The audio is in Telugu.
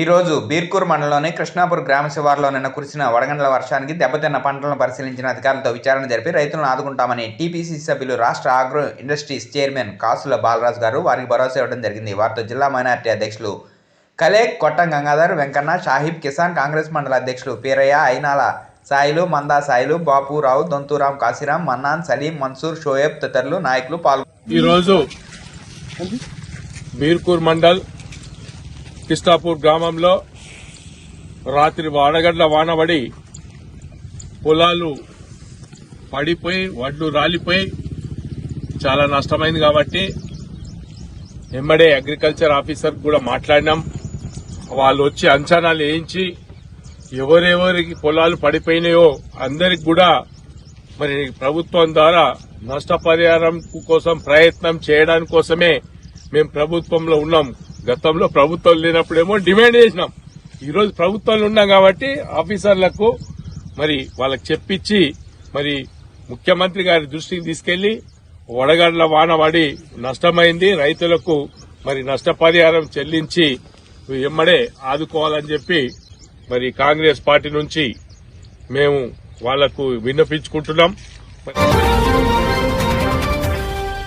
ఈరోజు బీర్కూర్ మండలంలోని కృష్ణాపూర్ గ్రామ శివారులో నిన్న కురిసిన వడగండ్ల వర్షానికి దెబ్బతిన్న పంటలను పరిశీలించిన అధికారులతో విచారణ జరిపి రైతులను ఆదుకుంటామని టీపీసీ సభ్యులు రాష్ట్ర ఆగ్రో ఇండస్ట్రీస్ చైర్మన్ కాసుల బాలరాజు గారు వారికి భరోసా ఇవ్వడం జరిగింది. వారితో జిల్లా మైనార్టీ అధ్యక్షులు కలేక్ కొట్టం గంగాధర్ వెంకన్న షాహిబ్ కిసాన్ కాంగ్రెస్ మండల అధ్యక్షులు పీరయ్య అయినాల సాయిలు మందా సాయిలు బాపురావు దొంతూరాం కాశీరాం మన్నాన్ సలీం మన్సూర్ షోయబ్ తదితరులు నాయకులు పాల్గొన్నారు ఈరోజు బీర్కూర్ మండల్ కిష్టాపూర్ గ్రామంలో రాత్రి వాడగడ్ల వానబడి పొలాలు పడిపోయి వడ్లు రాలిపోయి చాలా నష్టమైంది కాబట్టి వెంబడే అగ్రికల్చర్ ఆఫీసర్ కూడా మాట్లాడినాం. వాళ్ళు వచ్చి అంచనాలు వేయించి ఎవరెవరికి పొలాలు పడిపోయినాయో అందరికి కూడా మరి ప్రభుత్వం ద్వారా నష్టపరిహారం కోసం ప్రయత్నం చేయడానికి కోసమే మేము ప్రభుత్వంలో ఉన్నాం. గతంలో ప్రభుత్వం లేనప్పుడేమో డిమాండ్ చేసినాం. ఈరోజు ప్రభుత్వాలు ప్రభుత్వంలో ఉన్నాం కాబట్టి ఆఫీసర్లకు మరి వాళ్ళకి చెప్పించి మరి ముఖ్యమంత్రి గారి దృష్టికి తీసుకెళ్ళి వడగండ్ల వాన పడి నష్టమైంది. రైతులకు మరి నష్టపరిహారం చెల్లించి ఎమ్మడే ఆదుకోవాలని చెప్పి మరి కాంగ్రెస్ పార్టీ నుంచి మేము వాళ్ళకు విన్నపించుకుంటున్నాం.